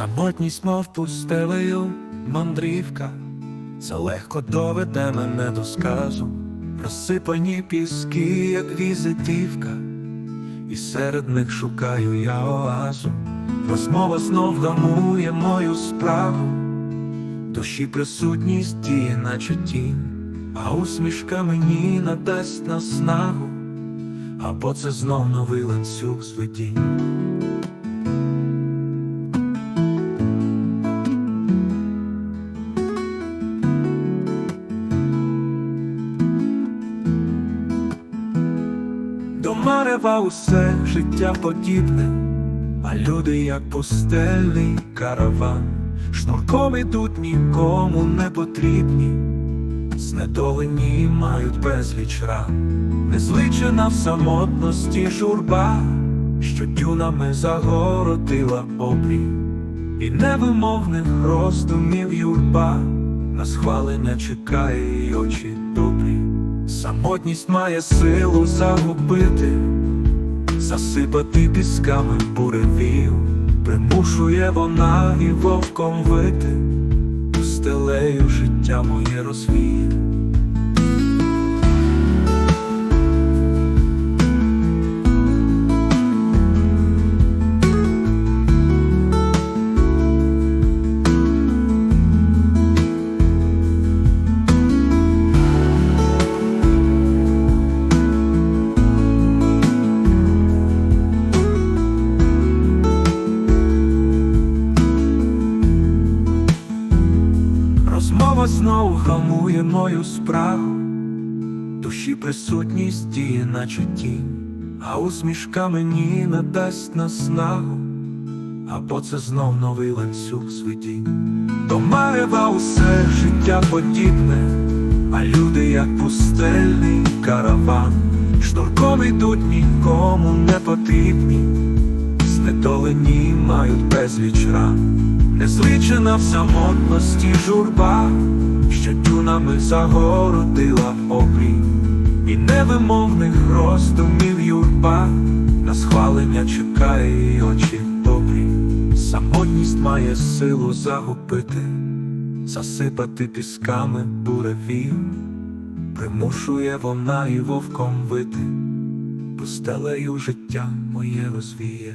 Самотність, мов пустелею, мандрівка, це легко доведе мене до сказу, розсипані піски, як візитівка, і серед них шукаю я оазу. Розмова знов гамує мою справу, душі присутність діє, наче тінь, а усмішка мені надасть наснагу, або це знов новий ланцюг з До марева усе життя подібне, а люди, як пустельний караван, шнурком ідуть нікому не потрібні, знедолені мають безліч ран, незличена в самотності журба, що дюнами загородила обрій, і невимовних роздумів юрба, на схвалення чекає й очі добрі. Самотність має силу загубити, засипати пісками буревів, примушує вона і вовком вити, пустелею життя моє розвіє. Розмова знову гамує мою спрагу, душі присутність діє, наче тінь, а усмішка мені надасть наснагу, або це знов новий ланцюг з видінь. До марева усе життя подібне, а люди, як пустельний караван, шнурком ідуть нікому не потрібні, знедолені мають безліч ран. Незлічена в самотності журба, що дюнами загородила обрій, і невимовних роздумів юрба, на схвалення чекає й очі добрі. Самотність має силу загубити, засипати пісками буревів, примушує вона і вовком вити, пустелею життя моє розвіє.